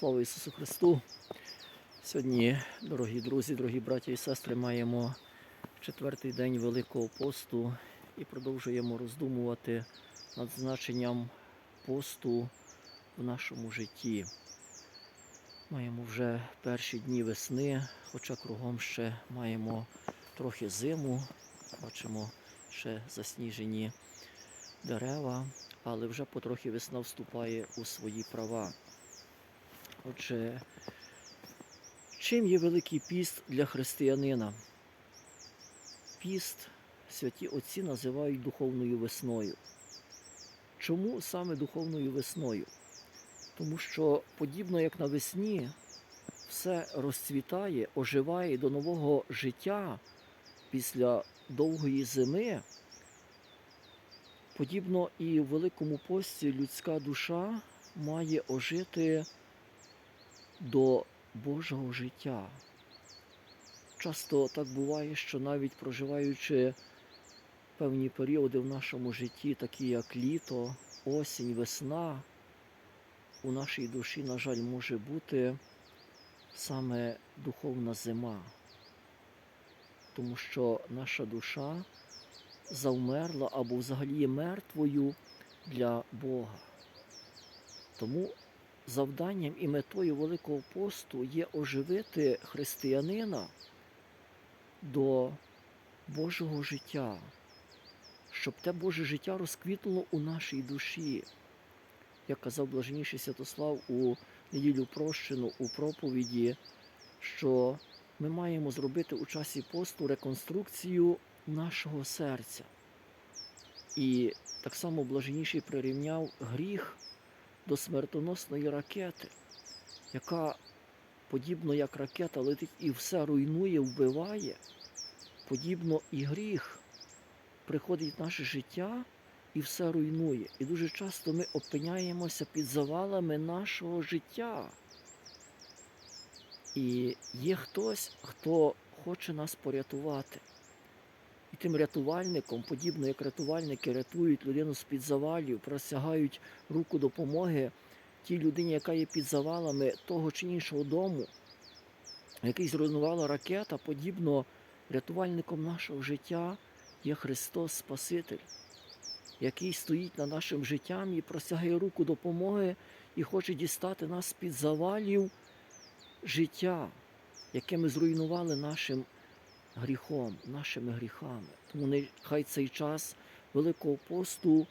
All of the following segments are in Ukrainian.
Слава Ісусу Христу! Сьогодні, дорогі друзі, дорогі браті і сестри, маємо четвертий день Великого посту і продовжуємо роздумувати над значенням посту в нашому житті. Маємо вже перші дні весни, хоча кругом ще маємо трохи зиму, бачимо ще засніжені дерева, але вже потрохи весна вступає у свої права. Отже, чим є Великий піст для християнина? Піст святі отці називають духовною весною. Чому саме духовною весною? Тому що, подібно як навесні, все розцвітає, оживає до нового життя після довгої зими. Подібно і в Великому пості людська душа має ожити до Божого життя. Часто так буває, що навіть проживаючи певні періоди в нашому житті, такі як літо, осінь, весна, у нашій душі, на жаль, може бути саме духовна зима, тому що наша душа завмерла або взагалі є мертвою для Бога. Тому завданням і метою Великого посту є оживити християнина до Божого життя, щоб те Боже життя розквітнуло у нашій душі. Як казав блаженніший Святослав у неділю прощену у проповіді, що ми маємо зробити у часі посту реконструкцію нашого серця. І так само блаженніший прирівняв гріх до смертоносної ракети, яка, подібно як ракета, летить і все руйнує, вбиває, подібно і гріх приходить в наше життя і все руйнує. І дуже часто ми опиняємося під завалами нашого життя. І є хтось, хто хоче нас порятувати. І тим рятувальником, подібно як рятувальники рятують людину з-під завалів, просягають руку допомоги тій людині, яка є під завалами того чи іншого дому, який зруйнувала ракета, подібно рятувальником нашого життя є Христос Спаситель, який стоїть над нашим життям і просягає руку допомоги і хоче дістати нас з-під завалів життя, яке ми зруйнували нашим гріхом, нашими гріхами. Тому нехай цей час Великого посту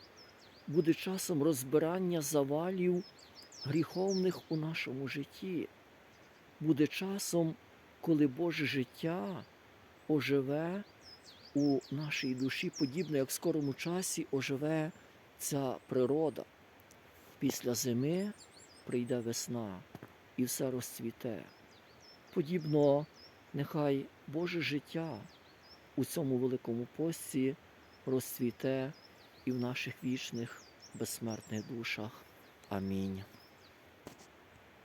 буде часом розбирання завалів гріховних у нашому житті. Буде часом, коли Боже життя оживе у нашій душі, подібно як в скорому часі оживе ця природа. Після зими прийде весна і все розцвіте. Подібно Нехай Боже життя у цьому великому пості розцвіте і в наших вічних безсмертних душах. Амінь.